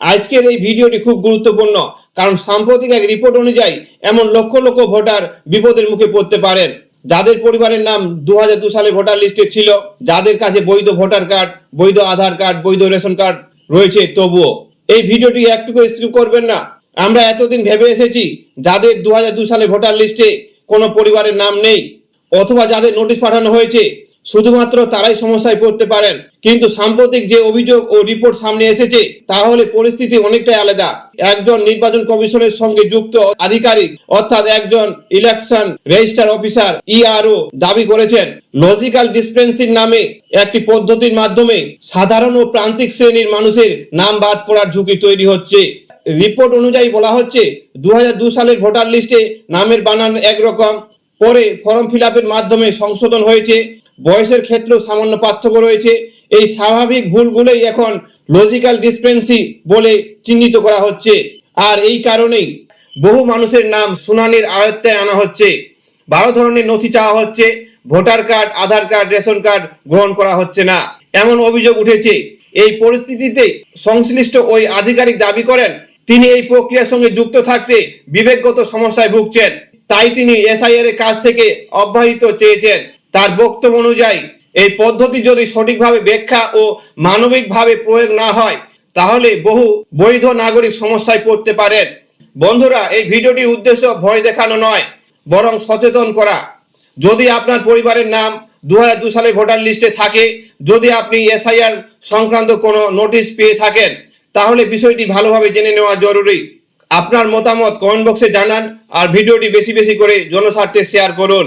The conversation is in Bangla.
আজকের এই ভিডিওটি খুব গুরুত্বপূর্ণ, কারণ সাম্প্রতিক এক রিপোর্ট অনুযায়ী এমন লক্ষ লক্ষ ভোটার বিপদের মুখে পড়তে পারেন। যাদের পরিবারের নাম দু সালে ভোটার লিস্টে ছিল, যাদের কাছে বৈধ ভোটার কার্ড, বৈধ আধার কার্ড, বৈধ রেশন কার্ড রয়েছে তবুও। এই ভিডিওটি একটুকু স্কিপ করবেন না। আমরা এতদিন ভেবে এসেছি, যাদের দু সালে ভোটার লিস্টে কোনো পরিবারের নাম নেই, অথবা যাদের নোটিশ পাঠানো হয়েছে শুধুমাত্র তারাই সমস্যায় পড়তে পারেন। কিন্তু সাম্প্রতিক যে অভিযোগ ও রিপোর্ট সামনে এসেছে, তাহলে পরিস্থিতি অনেকটাই আলাদা। একজন নির্বাচন কমিশনের সঙ্গে যুক্ত আধিকারিক, অর্থাৎ একজন ইলেকশন রেজিস্টার অফিসার ইআরও দাবি করেছেন লজিক্যাল ডিসপেন্সির নামে একটি পদ্ধতির মাধ্যমে সাধারণ ও প্রান্তিক শ্রেণির মানুষের নাম বাদ পড়ার ঝুঁকি তৈরি হচ্ছে। রিপোর্ট অনুযায়ী বলা হচ্ছে দু সালের ভোটার লিস্টে নামের বানান একরকম। পরে ফর্ম ফিল মাধ্যমে সংশোধন হয়েছে। বয়সের ক্ষেত্রেও সামান্য পার্থক্য রয়েছে। এই স্বাভাবিক ভুলগুলোই এখন লজিক্যাল ডিসপেন্সি বলে চিহ্নিত করা হচ্ছে। আর এই কারণেই বহু মানুষের নাম শুনানির আয়ত্তে আনা হচ্ছে। বারো ধরনের নথি চাওয়া হচ্ছে। Voter card, Aadhaar card, ration card গ্রহণ করা হচ্ছে না। এমন অভিযোগ উঠেছে। এই পরিস্থিতিতে সংশ্লিষ্ট ওই আধিকারিক দাবি করেন, তিনি এই প্রক্রিয়ার সঙ্গে যুক্ত থাকতে বিবেকগত সমস্যায় ভুগছেন। তাই তিনি এসআইআর এর কাছ থেকে অব্যাহত চেয়েছেন। তার বক্তব্য অনুযায়ী, এই পদ্ধতি যদি সঠিকভাবে ব্যাখ্যা ও মানবিকভাবে প্রয়োগ না হয়, তাহলে বহু বৈধ নাগরিক সমস্যায় পড়তে পারেন। বন্ধুরা, এই ভিডিওটির উদ্দেশ্য ভয় দেখানো নয়, বরং সচেতন করা। যদি আপনার পরিবারের নাম দু হাজার দু সালে ভোটার লিস্টে থাকে, যদি আপনি এসআইআর সংক্রান্ত কোনো নোটিশ পেয়ে থাকেন, তাহলে বিষয়টি ভালোভাবে জেনে নেওয়া জরুরি। আপনার মতামত কমেন্ট বক্সে জানান আর ভিডিওটি বেশি বেশি করে জনস্বার্থে শেয়ার করুন।